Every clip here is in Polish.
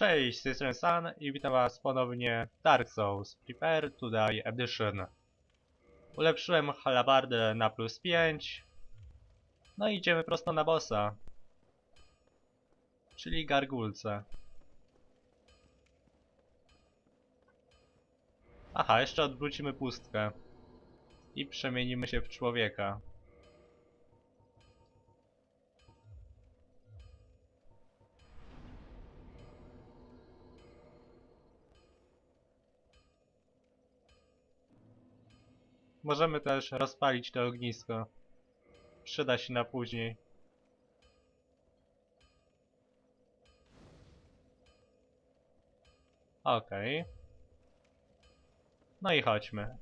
Cześć, z tej strony San i witam was ponownie w Dark Souls Prepare to Die Edition. Ulepszyłem halabardę na plus 5. No i idziemy prosto na bossa. Czyli gargulce. Aha, jeszcze odwrócimy pustkę. I przemienimy się w człowieka. Możemy też rozpalić to ognisko. Przyda się na później. Okej. No i chodźmy.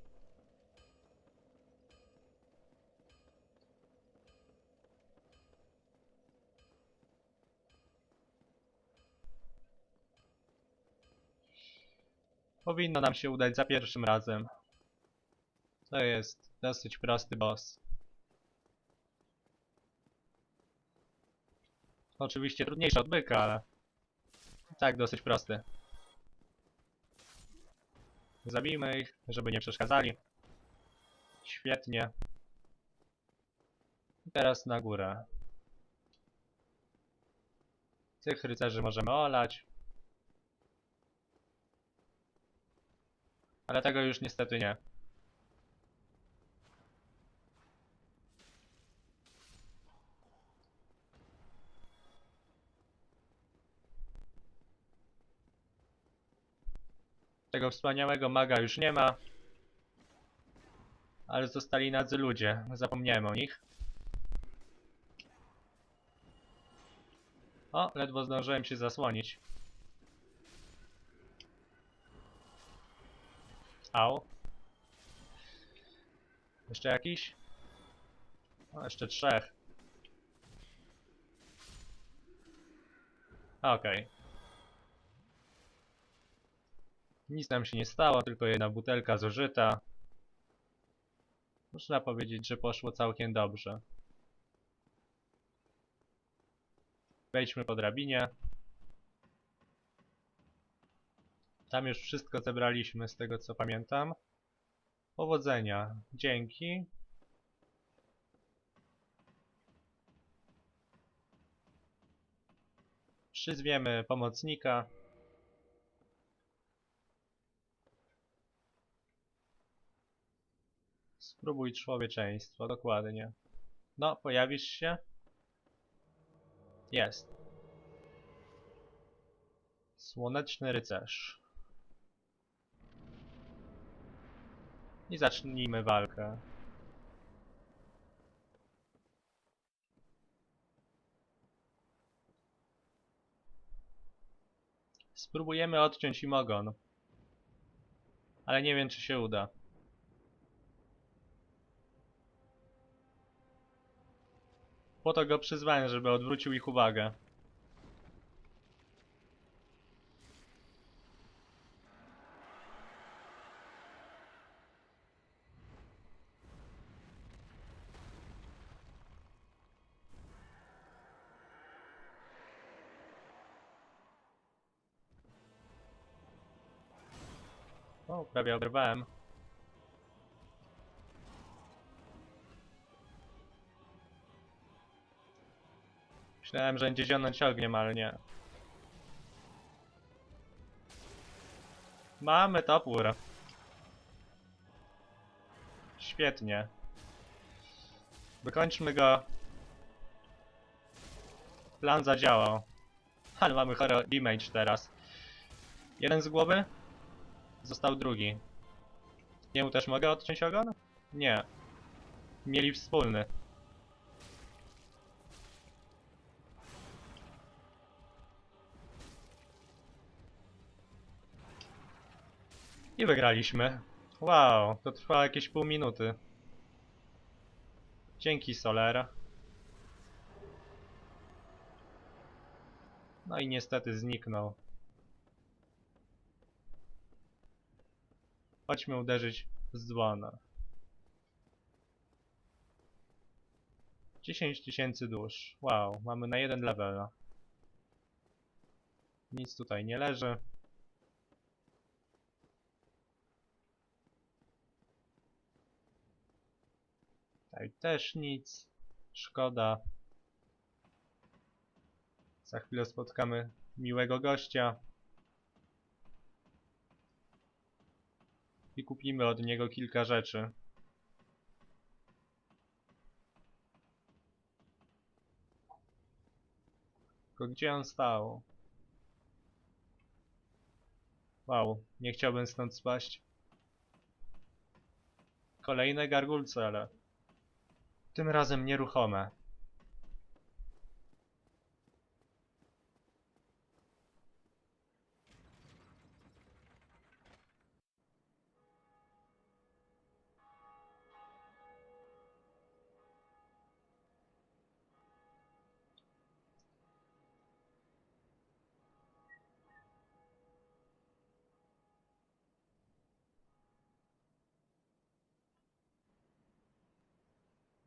Powinno nam się udać za pierwszym razem. To jest dosyć prosty boss. Oczywiście trudniejszy od byka, ale tak dosyć prosty. Zabijmy ich, żeby nie przeszkadzali. Świetnie. I teraz na górę. Tych rycerzy możemy olać. Ale tego już niestety nie. Tego wspaniałego maga już nie ma. Ale zostali nadzy ludzie. Zapomniałem o nich. O, ledwo zdążyłem się zasłonić. Au. Jeszcze jakiś? O, jeszcze trzech. Okej. Nic nam się nie stało, tylko jedna butelka zużyta. Można powiedzieć, że poszło całkiem dobrze. Wejdźmy po drabinie. Tam już wszystko zebraliśmy z tego co pamiętam. Powodzenia. Dzięki. Przyzwiemy pomocnika. Spróbuj człowieczeństwo, dokładnie. No, pojawisz się? Jest. Słoneczny rycerz. I zacznijmy walkę. Spróbujemy odciąć im ogon. Ale nie wiem, czy się uda. Po to go przyzwałem, żeby odwrócił ich uwagę. O, prawie oderwałem. Myślałem, że będzie zionąć ogniem, ale nie. Mamy topór. Świetnie. Wykończmy go. Plan zadziałał. Ale mamy chory damage teraz. Jeden z głowy? Został drugi. Jemu też mogę odciąć ogon? Nie. Mieli wspólny. I wygraliśmy. Wow, to trwało jakieś pół minuty. Dzięki Solera. No i niestety zniknął. Chodźmy uderzyć z dzwona. 10 tysięcy dusz. Wow, mamy na jeden level. Nic tutaj nie leży. Tutaj też nic. Szkoda. Za chwilę spotkamy miłego gościa. I kupimy od niego kilka rzeczy. Tylko gdzie on stał? Wow, nie chciałbym stąd spaść. Kolejne gargulce, ale tym razem nieruchome.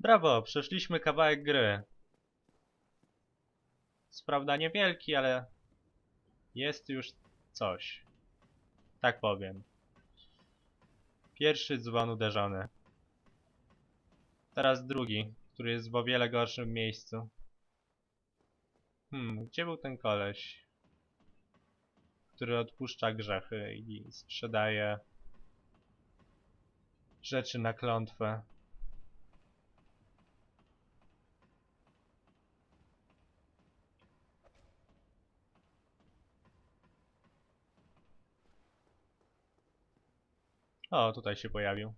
Brawo, przeszliśmy kawałek gry. Co prawda niewielki, ale jest już coś. Tak powiem. Pierwszy dzwon uderzony. Teraz drugi, który jest w o wiele gorszym miejscu. Hmm, gdzie był ten koleś? Który odpuszcza grzechy i sprzedaje rzeczy na klątwę. O, tutaj się pojawił.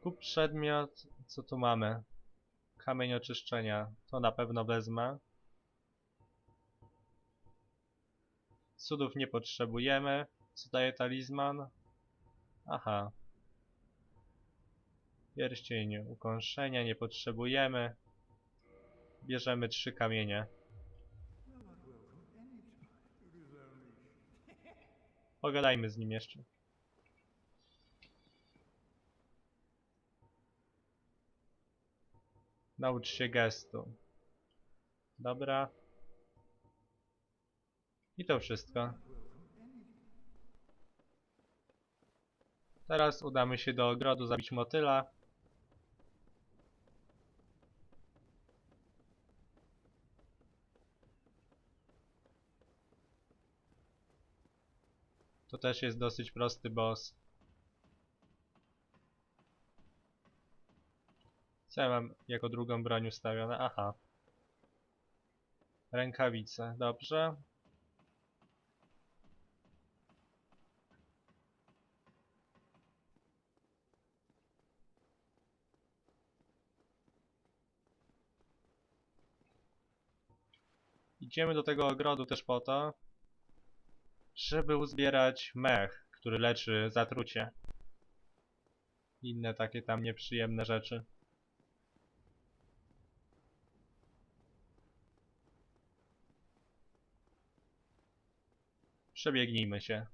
Kup przedmiot. Co tu mamy? Kamień oczyszczenia. To na pewno wezmę. Cudów nie potrzebujemy. Co daje talizman? Aha. Pierścień ukąszenia nie potrzebujemy. Bierzemy trzy kamienie. Pogadajmy z nim jeszcze. Naucz się gestu. Dobra. I to wszystko. Teraz udamy się do ogrodu zabić motyla. Też jest dosyć prosty boss. Co ja mam jako drugą broń ustawione? Aha. Rękawice, dobrze. Idziemy do tego ogrodu też po to, żeby uzbierać mech, który leczy zatrucie. Inne takie tam nieprzyjemne rzeczy. Przebiegnijmy się.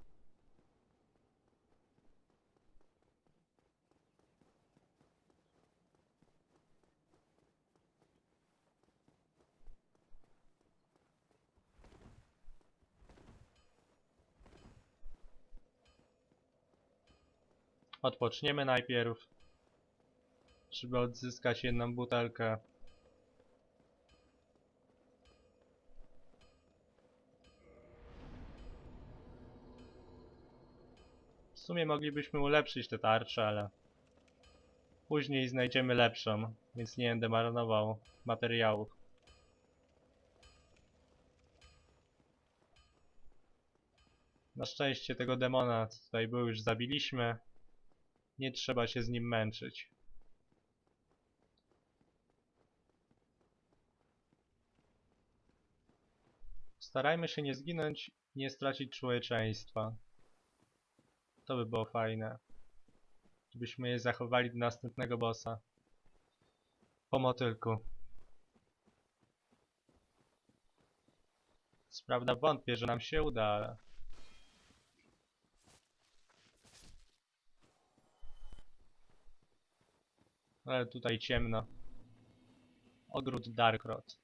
Odpoczniemy najpierw, żeby odzyskać jedną butelkę. W sumie moglibyśmy ulepszyć te tarcze, ale później znajdziemy lepszą, więc nie będę marnował materiałów. Na szczęście tego demona, tutaj był, już zabiliśmy. Nie trzeba się z nim męczyć. Starajmy się nie zginąć nie stracić człowieczeństwa. To by było fajne. Żebyśmy je zachowali do następnego bossa. Po motylku. Co prawda wątpię, że nam się uda, ale... Ale tutaj ciemno. Ogród Darkrot.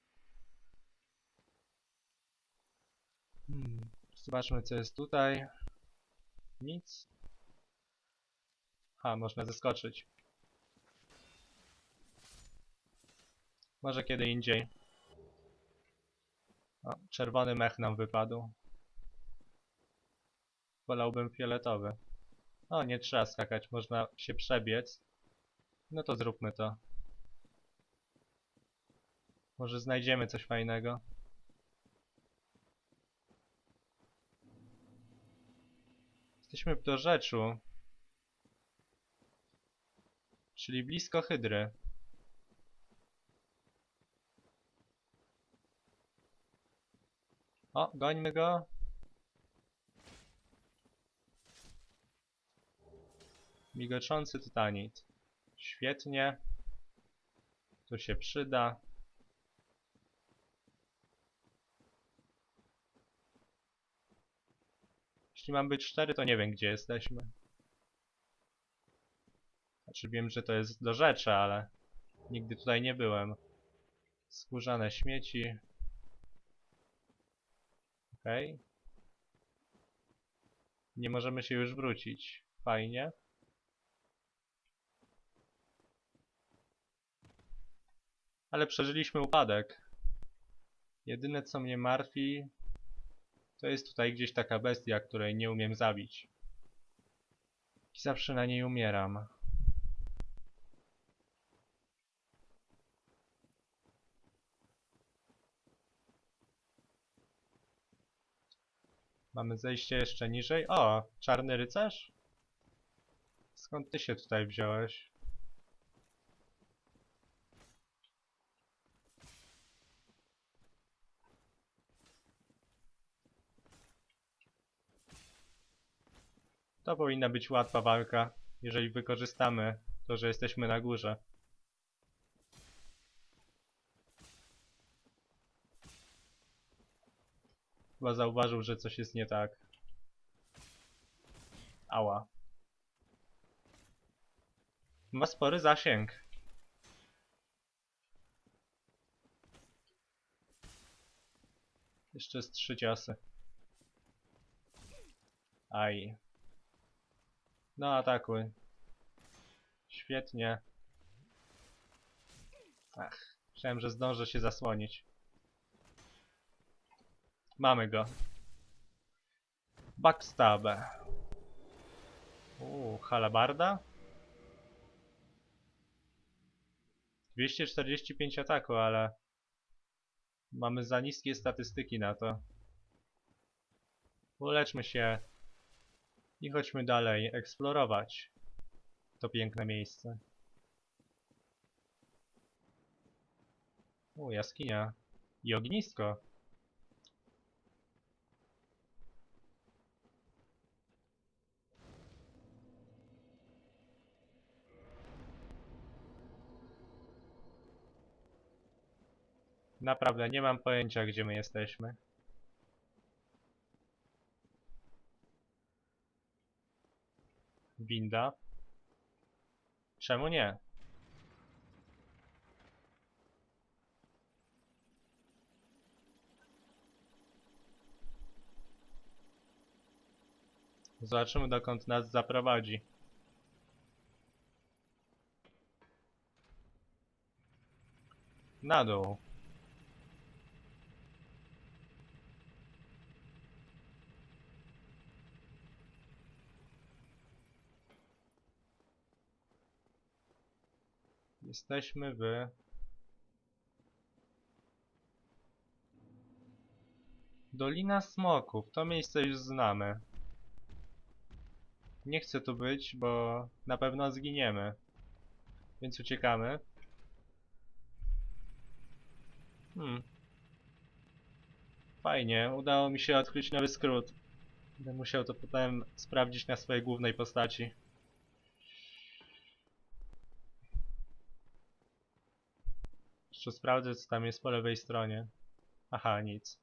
Hmm. Zobaczmy co jest tutaj. Nic. Ha, można zeskoczyć. Może kiedy indziej. O, czerwony mech nam wypadł. Wolałbym fioletowy. O, nie trzeba skakać, można się przebiec. No to zróbmy to. Może znajdziemy coś fajnego. Jesteśmy w dorzeczu. Czyli blisko Hydry. O, gońmy go. Migoczący tytanit. Świetnie. To się przyda. Jeśli mam być cztery, to nie wiem gdzie jesteśmy. Znaczy wiem, że to jest do rzeczy, ale nigdy tutaj nie byłem. Skórzane śmieci. Okej. Nie możemy się już wrócić. Fajnie. Ale przeżyliśmy upadek. Jedyne co mnie martwi, to jest tutaj gdzieś taka bestia, której nie umiem zabić. I zawsze na niej umieram. Mamy zejście jeszcze niżej. O, czarny rycerz? Skąd ty się tutaj wziąłeś? To powinna być łatwa walka, jeżeli wykorzystamy to, że jesteśmy na górze. Chyba zauważył, że coś jest nie tak. Ała. Ma spory zasięg. Jeszcze z trzy ciosy. Aj. No atakuj. Świetnie. Ach, myślałem, że zdążę się zasłonić. Mamy go. Backstab. Uuu, halabarda? 245 ataku, ale mamy za niskie statystyki na to. Uleczmy się i chodźmy dalej eksplorować to piękne miejsce. U, jaskinia i ognisko. Naprawdę nie mam pojęcia gdzie my jesteśmy. Winda. Czemu nie? Zobaczymy dokąd nas zaprowadzi. Na dół. Jesteśmy w... Dolina Smoków. To miejsce już znamy. Nie chcę tu być, bo na pewno zginiemy. Więc uciekamy. Hmm. Fajnie, udało mi się odkryć nowy skrót. Będę musiał to potem sprawdzić na swojej głównej postaci. Jeszcze sprawdzę, co tam jest po lewej stronie. Aha, nic.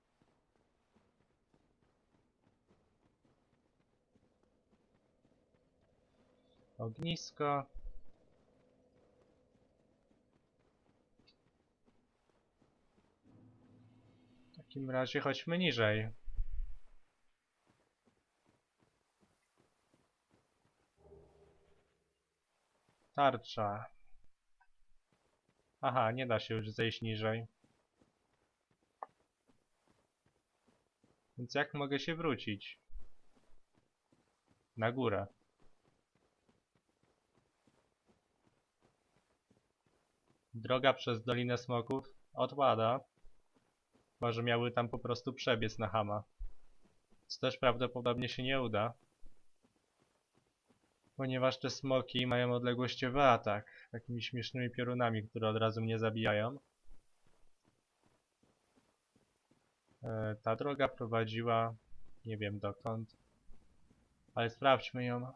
Ognisko. W takim razie chodźmy niżej. Tarcza. Aha, nie da się już zejść niżej. Więc jak mogę się wrócić? Na górę. Droga przez Dolinę Smoków odpada. Może miały tam po prostu przebiec na Hama. Co też prawdopodobnie się nie uda. Ponieważ te smoki mają odległościowy atak. Takimi śmiesznymi piorunami, które od razu mnie zabijają. E, ta droga prowadziła... Nie wiem dokąd. Ale sprawdźmy ją.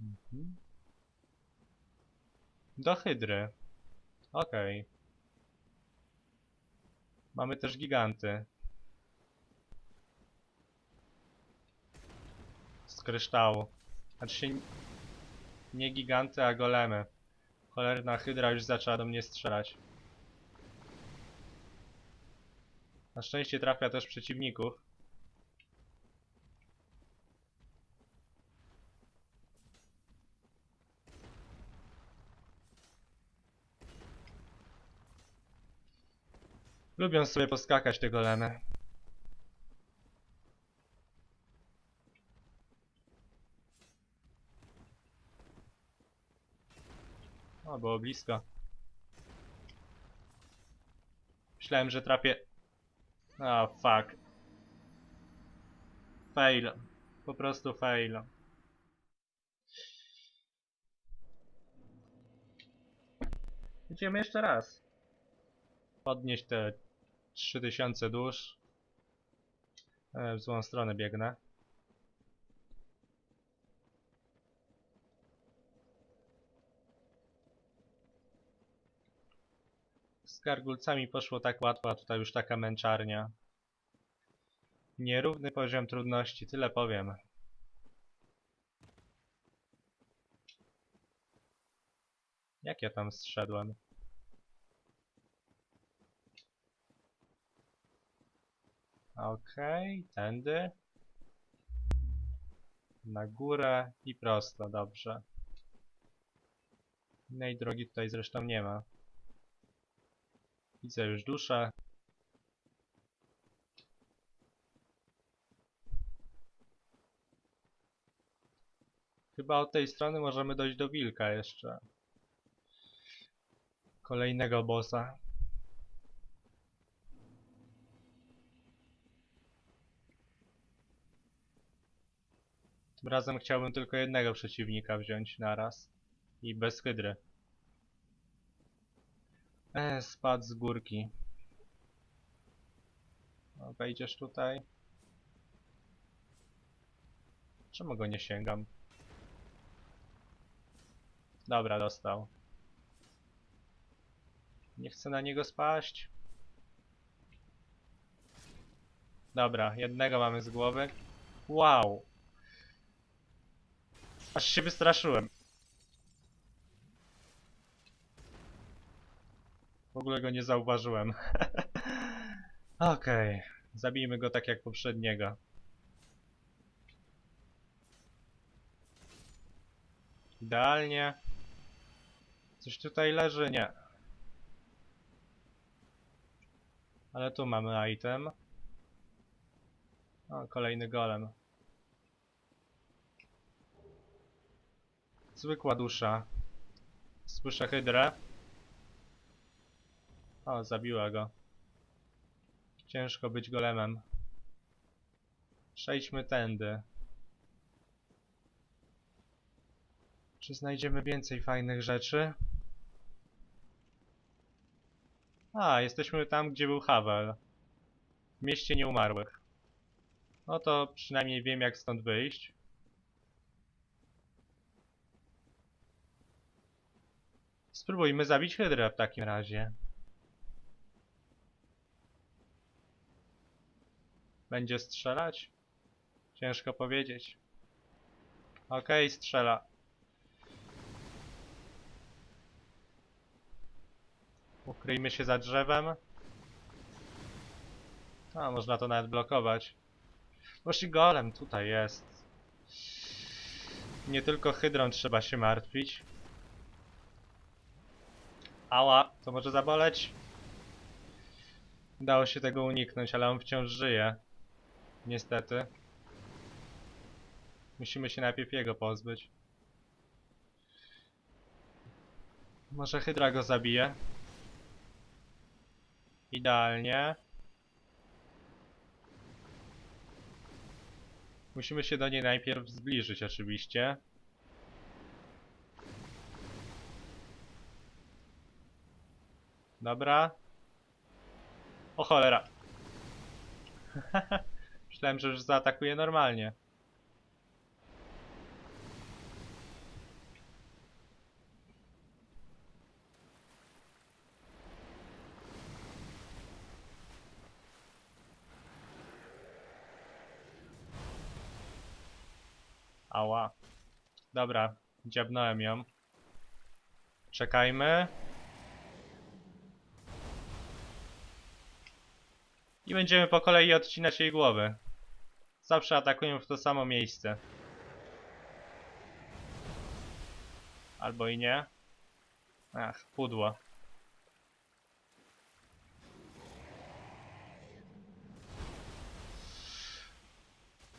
Mhm. Do Hydry. Okej. Mamy też giganty. Kryształu. Znaczy się... Nie giganty, a golemy. Cholerna hydra już zaczęła do mnie strzelać. Na szczęście trafia też przeciwników. Lubią sobie poskakać te golemy. O, było blisko. Myślałem, że trafię... O, fuck. Fail. Po prostu fail. Idziemy jeszcze raz. Podnieść te 3000 dusz. E, w złą stronę biegnę. Gargulcami poszło tak łatwo, a tutaj już taka męczarnia. Nierówny poziom trudności, tyle powiem. Jak ja tam zszedłem? Okej, tędy. Na górę i prosto, dobrze. Innej drogi tutaj zresztą nie ma. Widzę już duszę. Chyba od tej strony możemy dojść do wilka jeszcze. Kolejnego bossa. Tym razem chciałbym tylko jednego przeciwnika wziąć naraz. I bez hydry. Eee, spadł z górki. Wejdziesz tutaj. Czemu go nie sięgam? Dobra, dostał. Nie chcę na niego spaść. Dobra, jednego mamy z głowy. Wow! Aż się wystraszyłem. Ogóle go nie zauważyłem. Okej, zabijmy go tak jak poprzedniego. Idealnie. Coś tutaj leży? Nie. Ale tu mamy item. O, kolejny golem. Zwykła dusza. Słyszę hydrę. O, zabiła go. Ciężko być golemem. Przejdźmy tędy. Czy znajdziemy więcej fajnych rzeczy? A, jesteśmy tam, gdzie był Havel. W mieście nieumarłych. No to przynajmniej wiem, jak stąd wyjść. Spróbujmy zabić Hydrę w takim razie. Będzie strzelać? Ciężko powiedzieć. Okej, strzela. Ukryjmy się za drzewem. A, można to nawet blokować. Właśnie golem tutaj jest. Nie tylko hydrą trzeba się martwić. Ała, to może zaboleć? Udało się tego uniknąć, ale on wciąż żyje. Niestety. Musimy się najpierw jego pozbyć. Może Hydra go zabije? Idealnie. Musimy się do niej najpierw zbliżyć oczywiście. Dobra. O cholera. Myślałem, że już zaatakuje normalnie. Ała. Dobra, dziabnąłem ją. Czekajmy. I będziemy po kolei odcinać jej głowy. Zawsze atakują w to samo miejsce. Albo i nie. Ach, pudło.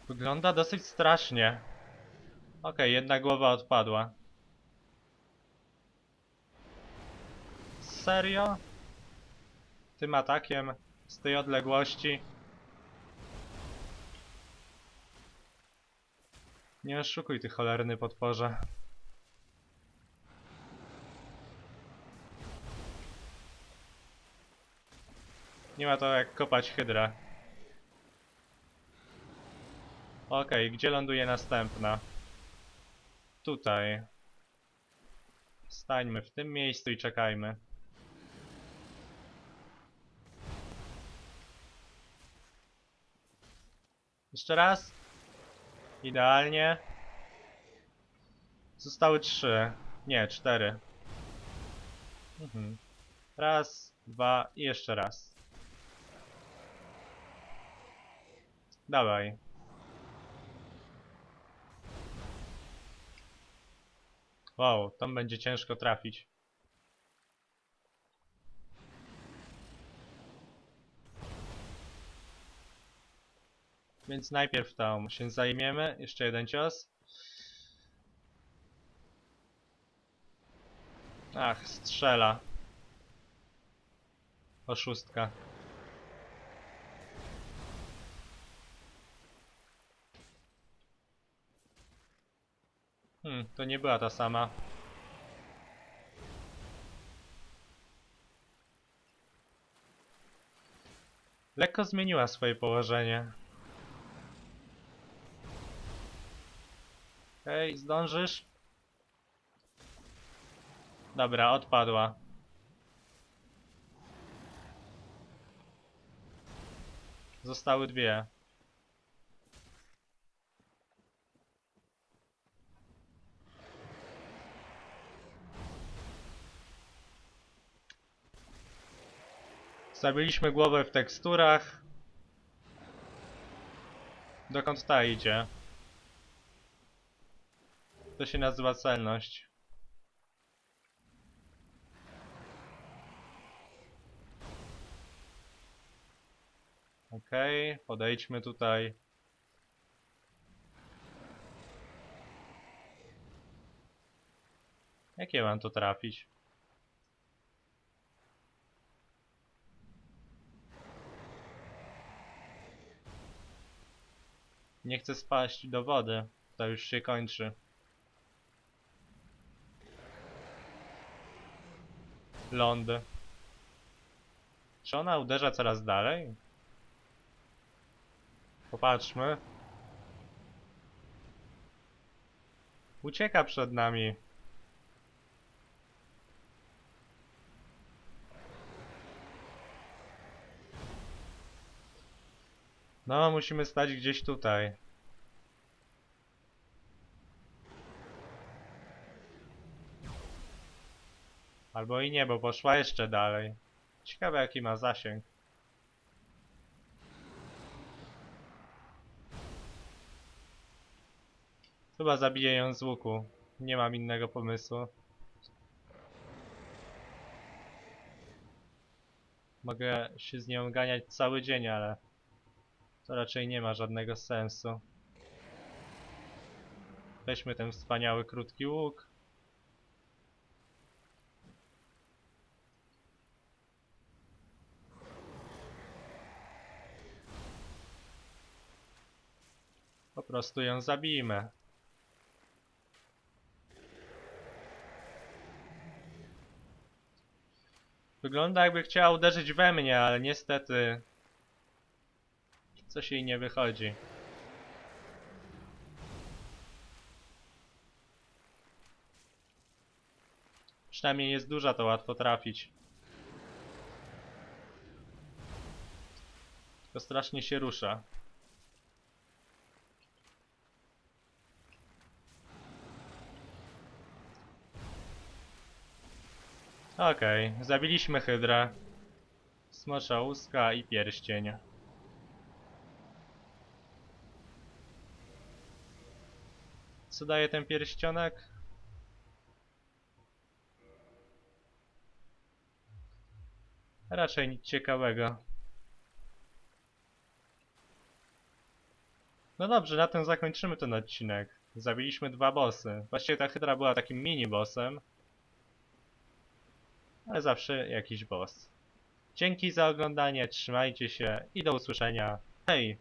Wygląda dosyć strasznie. Okej, jedna głowa odpadła. Serio? Tym atakiem z tej odległości? Nie oszukuj ty cholerny potworze. Nie ma to jak kopać hydra. Okej, gdzie ląduje następna? Tutaj. Stańmy w tym miejscu i czekajmy. Jeszcze raz. Idealnie. Zostały trzy. Nie, cztery. Mhm. Raz, dwa i jeszcze raz. Dawaj. Wow, tam będzie ciężko trafić. Więc najpierw tam się zajmiemy. Jeszcze jeden cios. Ach, strzela. Oszustka. Hmm, to nie była ta sama. Lekko zmieniła swoje położenie. Hej, zdążysz? Dobra, odpadła. Zostały dwie. Zabiliśmy głowę w teksturach. Dokąd ta idzie? To się nazywa celność. Okej, okay, podejdźmy tutaj. Jakie mam to trafić? Nie chcę spaść do wody. To już się kończy. Ląd. Czy ona uderza coraz dalej? Popatrzmy. Ucieka przed nami. No, musimy stać gdzieś tutaj. Albo i nie, bo poszła jeszcze dalej. Ciekawe jaki ma zasięg. Chyba zabiję ją z łuku. Nie mam innego pomysłu. Mogę się z nią ganiać cały dzień, ale to raczej nie ma żadnego sensu. Weźmy ten wspaniały krótki łuk. Prostu ją zabijmy. Wygląda jakby chciała uderzyć we mnie, ale niestety coś jej nie wychodzi. Przynajmniej jest duża, to łatwo trafić. To strasznie się rusza. Okej, zabiliśmy hydrę. Smocza łuska i pierścień. Co daje ten pierścionek? Raczej nic ciekawego. No dobrze, na tym zakończymy ten odcinek. Zabiliśmy dwa bossy. Właściwie ta hydra była takim mini bossem. Ale zawsze jakiś boss. Dzięki za oglądanie, trzymajcie się i do usłyszenia. Hej!